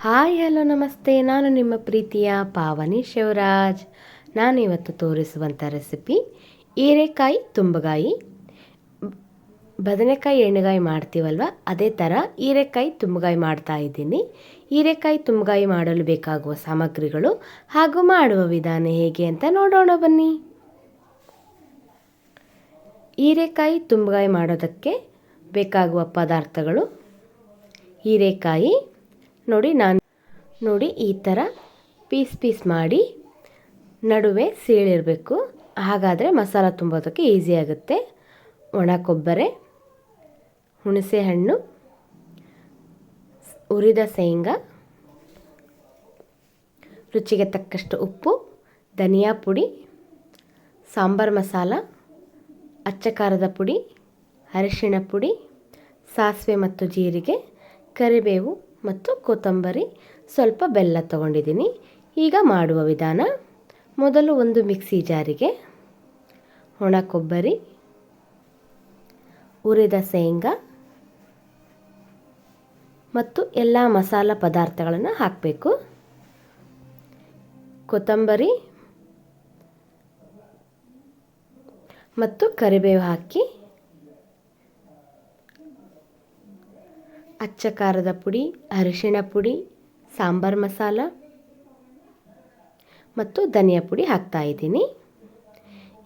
Hi, hello, ನಮಸ್ತೆ. ನಾನು ನಿಮ್ಮ ಪ್ರೀತಿಯ ಪಾವನಿ ಶಿವರಾಜ್. ನಾನು ಇವತ್ತು ತೋರಿಸುವಂಥ ರೆಸಿಪಿ, ಹೀರೆಕಾಯಿ ತುಂಬಗಾಯಿ. ಬದನೆಕಾಯಿ, ಎಣ್ಣೆಗಾಯಿ ಮಾಡ್ತೀವಲ್ವ? ಅದೇ ಥರ ಹೀರೆಕಾಯಿ ತುಂಬಗಾಯಿ ಮಾಡ್ತಾ ಇದ್ದೀನಿ. ಹೀರೆಕಾಯಿ ತುಂಬಗಾಯಿ ಮಾಡಲು ಬೇಕಾಗುವ ಸಾಮಗ್ರಿಗಳು ಹಾಗೂ ಮಾಡುವ ವಿಧಾನ ಹೇಗೆ ಅಂತ ನೋಡೋಣ ಬನ್ನಿ. ಹೀರೆಕಾಯಿ ತುಂಬಗಾಯಿ ಮಾಡೋದಕ್ಕೆ ಬೇಕಾಗುವ ಪದಾರ್ಥಗಳು ಹೀರೆಕಾಯಿ ನೋಡಿ ನಾನು ನೋಡಿ ಈ ಥರ ಪೀಸ್ ಪೀಸ್ ಮಾಡಿ ನಡುವೆ ಸೀಳಿರಬೇಕು. ಹಾಗಾದರೆ ಮಸಾಲ ತುಂಬೋದಕ್ಕೆ ಈಸಿ ಆಗುತ್ತೆ. ಒಣ ಕೊಬ್ಬರಿ, ಹುಣಸೆ ಹಣ್ಣು ಹುರಿದ ಶೇಂಗಾ, ರುಚಿಗೆ ತಕ್ಕಷ್ಟು ಉಪ್ಪು, ಧನಿಯಾ ಪುಡಿ, ಸಾಂಬಾರು ಮಸಾಲ ಅಚ್ಚ ಖಾರದ ಪುಡಿ, ಅರಿಶಿಣ ಪುಡಿ, ಸಾಸಿವೆ ಮತ್ತು ಜೀರಿಗೆ, ಕರಿಬೇವು ಮತ್ತು ಕೊತ್ತಂಬರಿ ಸ್ವಲ್ಪ ಬೆಲ್ಲ ತಗೊಂಡಿದ್ದೀನಿ. ಈಗ ಮಾಡುವ ವಿಧಾನ, ಮೊದಲು ಒಂದು ಮಿಕ್ಸಿ ಜಾರಿಗೆ ಒಣ ಕೊಬ್ಬರಿ ಹುರಿದ ಶೇಂಗಾ ಮತ್ತು ಎಲ್ಲ ಮಸಾಲ ಪದಾರ್ಥಗಳನ್ನು ಹಾಕಬೇಕು. ಕೊತ್ತಂಬರಿ ಮತ್ತು ಕರಿಬೇವು ಹಾಕಿ ಅಚ್ಚ ಖಾರದ ಪುಡಿ ಅರಿಶಿಣ ಪುಡಿ ಸಾಂಬಾರ್ ಮಸಾಲ ಮತ್ತು ಧನಿಯಾ ಪುಡಿ ಹಾಕ್ತಾ ಇದ್ದೀನಿ.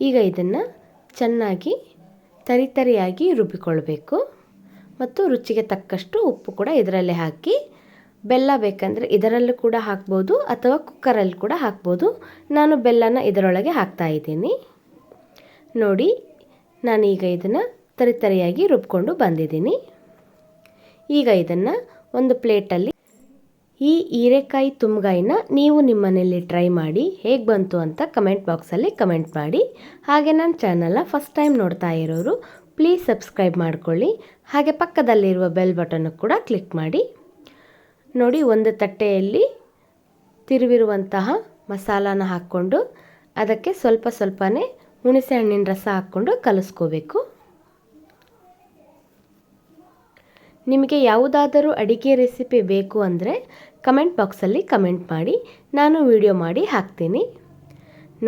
ಈಗ ಇದನ್ನು ಚೆನ್ನಾಗಿ ತರಿತರಿಯಾಗಿ ರುಬ್ಬಿಕೊಳ್ಬೇಕು. ಮತ್ತು ರುಚಿಗೆ ತಕ್ಕಷ್ಟು ಉಪ್ಪು ಕೂಡ ಇದರಲ್ಲೇ ಹಾಕಿ, ಬೆಲ್ಲ ಬೇಕಂದರೆ ಇದರಲ್ಲೂ ಕೂಡ ಹಾಕ್ಬೋದು ಅಥವಾ ಕುಕ್ಕರಲ್ಲಿ ಕೂಡ ಹಾಕ್ಬೋದು. ನಾನು ಬೆಲ್ಲನ ಇದರೊಳಗೆ ಹಾಕ್ತಾ ಇದ್ದೀನಿ. ನೋಡಿ, ನಾನೀಗ ಇದನ್ನು ತರಿತರಿಯಾಗಿ ರುಬ್ಕೊಂಡು ಬಂದಿದ್ದೀನಿ. ಈಗ ಇದನ್ನು ಒಂದು ಪ್ಲೇಟಲ್ಲಿ ಈ ಹೀರೆಕಾಯಿ ತುಂಬಗಾಯಿನ ನೀವು ನಿಮ್ಮ ಮನೆಯಲ್ಲಿ ಟ್ರೈ ಮಾಡಿ, ಹೇಗೆ ಬಂತು ಅಂತ ಕಮೆಂಟ್ ಬಾಕ್ಸಲ್ಲಿ ಕಮೆಂಟ್ ಮಾಡಿ. ಹಾಗೆ ನನ್ನ ಚಾನಲ್ನ ಫಸ್ಟ್ ಟೈಮ್ ನೋಡ್ತಾ ಇರೋರು, ಪ್ಲೀಸ್ ಸಬ್ಸ್ಕ್ರೈಬ್ ಮಾಡ್ಕೊಳ್ಳಿ. ಹಾಗೆ ಪಕ್ಕದಲ್ಲಿರುವ ಬೆಲ್ ಬಟನ್ನು ಕೂಡ ಕ್ಲಿಕ್ ಮಾಡಿ. ನೋಡಿ, ಒಂದು ತಟ್ಟೆಯಲ್ಲಿ ತಿರುವಿರುವಂತಹ ಮಸಾಲಾನ ಹಾಕ್ಕೊಂಡು ಅದಕ್ಕೆ ಸ್ವಲ್ಪ ಸ್ವಲ್ಪನೇ ಹುಣಸೆ ಹಣ್ಣಿನ ರಸ ಹಾಕ್ಕೊಂಡು ಕಲಿಸ್ಕೋಬೇಕು. ನಿಮಗೆ ಯಾವುದಾದರೂ ಅಡಿಗೆ ರೆಸಿಪಿ ಬೇಕು ಅಂದರೆ ಕಮೆಂಟ್ ಬಾಕ್ಸಲ್ಲಿ ಕಮೆಂಟ್ ಮಾಡಿ, ನಾನು ವಿಡಿಯೋ ಮಾಡಿ ಹಾಕ್ತೀನಿ.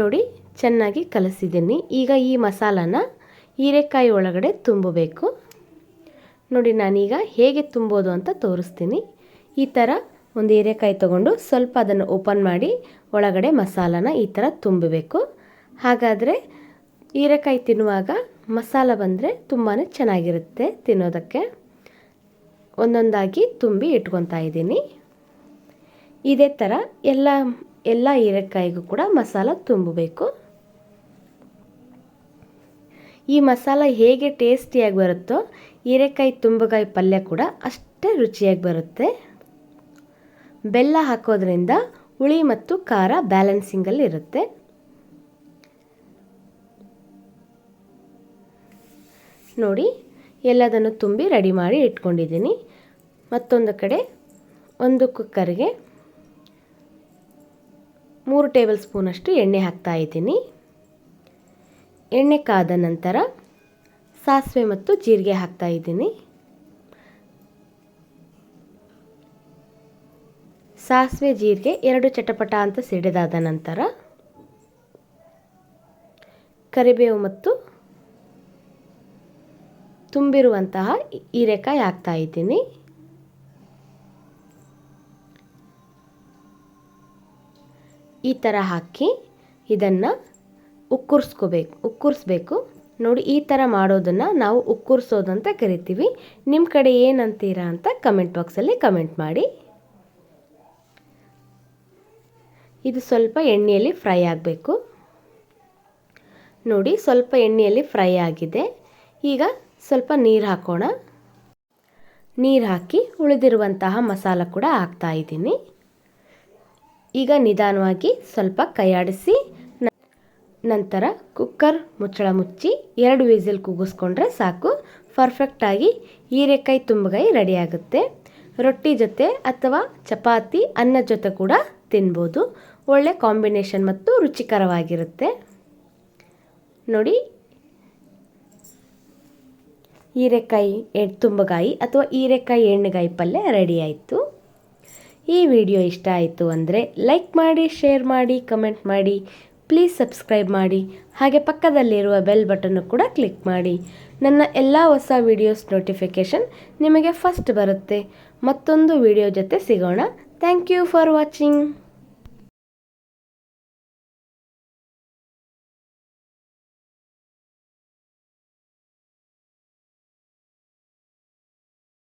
ನೋಡಿ, ಚೆನ್ನಾಗಿ ಕಲಸಿದ್ದೀನಿ. ಈಗ ಈ ಮಸಾಲಾನ ಹೀರೆಕಾಯಿ ಒಳಗಡೆ ತುಂಬಬೇಕು. ನೋಡಿ, ನಾನೀಗ ಹೇಗೆ ತುಂಬೋದು ಅಂತ ತೋರಿಸ್ತೀನಿ. ಈ ಥರ ಒಂದು ಹೀರೆಕಾಯಿ ತೊಗೊಂಡು ಸ್ವಲ್ಪ ಅದನ್ನು ಓಪನ್ ಮಾಡಿ ಒಳಗಡೆ ಮಸಾಲಾನ ಈ ಥರ ತುಂಬಬೇಕು. ಹಾಗಾದರೆ ಹೀರೆಕಾಯಿ ತಿನ್ನುವಾಗ ಮಸಾಲ ಬಂದರೆ ತುಂಬಾ ಚೆನ್ನಾಗಿರುತ್ತೆ ತಿನ್ನೋದಕ್ಕೆ. ಒಂದೊಂದಾಗಿ ತುಂಬಿ ಇಟ್ಕೊತಾ ಇದ್ದೀನಿ. ಇದೇ ಥರ ಎಲ್ಲ ಎಲ್ಲ ಹೀರೆಕಾಯಿಗೂ ಕೂಡ ಮಸಾಲ ತುಂಬಬೇಕು. ಈ ಮಸಾಲ ಹೇಗೆ ಟೇಸ್ಟಿಯಾಗಿ ಬರುತ್ತೋ, ಹೀರೆಕಾಯಿ ತುಂಬಗಾಯಿ ಪಲ್ಯ ಕೂಡ ಅಷ್ಟೇ ರುಚಿಯಾಗಿ ಬರುತ್ತೆ. ಬೆಲ್ಲ ಹಾಕೋದ್ರಿಂದ ಹುಳಿ ಮತ್ತು ಖಾರ ಬ್ಯಾಲೆನ್ಸಿಂಗಲ್ಲಿ ಇರುತ್ತೆ. ನೋಡಿ ಎಲ್ಲದನ್ನು ತುಂಬಿ ರೆಡಿ ಮಾಡಿ ಇಟ್ಕೊಂಡಿದ್ದೀನಿ. ಮತ್ತೊಂದು ಕಡೆ ಒಂದು ಕುಕ್ಕರ್ಗೆ ಮೂರು ಟೇಬಲ್ ಸ್ಪೂನಷ್ಟು ಎಣ್ಣೆ ಹಾಕ್ತಾ ಇದ್ದೀನಿ. ಎಣ್ಣೆ ಕಾದ ನಂತರ ಸಾಸಿವೆ ಮತ್ತು ಜೀರಿಗೆ ಹಾಕ್ತಾ ಇದ್ದೀನಿ. ಸಾಸಿವೆ, ಜೀರಿಗೆ ಎರಡು ಚಟಪಟ ಅಂತ ಸಿಡಿದಾದ ನಂತರ ಕರಿಬೇವು ಮತ್ತು ತುಂಬಿರುವಂತಹ ಹೀರೆಕಾಯಿ ಹಾಕ್ತಾ ಇದ್ದೀನಿ. ಈ ಥರ ಹಾಕಿ ಇದನ್ನು ಉಕ್ಕುರ್ಸ್ಕೋಬೇಕು ಉಕ್ಕುರ್ಸ್ಬೇಕು. ನೋಡಿ, ಈ ಥರ ಮಾಡೋದನ್ನು ನಾವು ಉಕ್ಕುರ್ಸೋದು ಅಂತ ಕರಿತೀವಿ. ನಿಮ್ಮ ಕಡೆ ಏನಂತೀರಾ ಅಂತ ಕಮೆಂಟ್ ಬಾಕ್ಸಲ್ಲಿ ಕಮೆಂಟ್ ಮಾಡಿ. ಇದು ಸ್ವಲ್ಪ ಎಣ್ಣೆಯಲ್ಲಿ ಫ್ರೈ ಆಗಬೇಕು. ನೋಡಿ, ಸ್ವಲ್ಪ ಎಣ್ಣೆಯಲ್ಲಿ ಫ್ರೈ ಆಗಿದೆ. ಈಗ ಸ್ವಲ್ಪ ನೀರು ಹಾಕೋಣ. ನೀರು ಹಾಕಿ ಉಳಿದಿರುವಂತಹ ಮಸಾಲ ಕೂಡ ಹಾಕ್ತಾ ಇದ್ದೀನಿ. ಈಗ ನಿಧಾನವಾಗಿ ಸ್ವಲ್ಪ ಕೈಯಾಡಿಸಿ, ನಂತರ ಕುಕ್ಕರ್ ಮುಚ್ಚಳ ಮುಚ್ಚಿ ಎರಡು ವಿಸಿಲ್ ಕೂಗಿಸ್ಕೊಂಡ್ರೆ ಸಾಕು. ಪರ್ಫೆಕ್ಟಾಗಿ ಹೀರೆಕಾಯಿ ತುಂಬಗಾಯಿ ರೆಡಿಯಾಗುತ್ತೆ ರೊಟ್ಟಿ ಜೊತೆ ಅಥವಾ ಚಪಾತಿ, ಅನ್ನ ಜೊತೆ ಕೂಡ ತಿನ್ಬೋದು. ಒಳ್ಳೆ ಕಾಂಬಿನೇಷನ್ ಮತ್ತು ರುಚಿಕರವಾಗಿರುತ್ತೆ. ನೋಡಿ ಹೀರೆಕಾಯಿ ತುಂಬಗಾಯಿ ಅಥವಾ ಹೀರೆಕಾಯಿ ಎಣ್ಣೆಗಾಯಿ ಪಲ್ಯ ರೆಡಿ ಆಯಿತು. ಈ ವಿಡಿಯೋ ಇಷ್ಟ ಆಯಿತು ಅಂದರೆ ಲೈಕ್ ಮಾಡಿ, ಶೇರ್ ಮಾಡಿ, ಕಮೆಂಟ್ ಮಾಡಿ ಪ್ಲೀಸ್ ಸಬ್ಸ್ಕ್ರೈಬ್ ಮಾಡಿ. ಹಾಗೆ ಪಕ್ಕದಲ್ಲಿರುವ ಬೆಲ್ ಬಟನ್ನು ಕೂಡ ಕ್ಲಿಕ್ ಮಾಡಿ. ನನ್ನ ಎಲ್ಲ ಹೊಸ ವಿಡಿಯೋಸ್ ನೋಟಿಫಿಕೇಷನ್ ನಿಮಗೆ ಫಸ್ಟ್ ಬರುತ್ತೆ. ಮತ್ತೊಂದು ವಿಡಿಯೋ ಜೊತೆ ಸಿಗೋಣ. Thank you for watching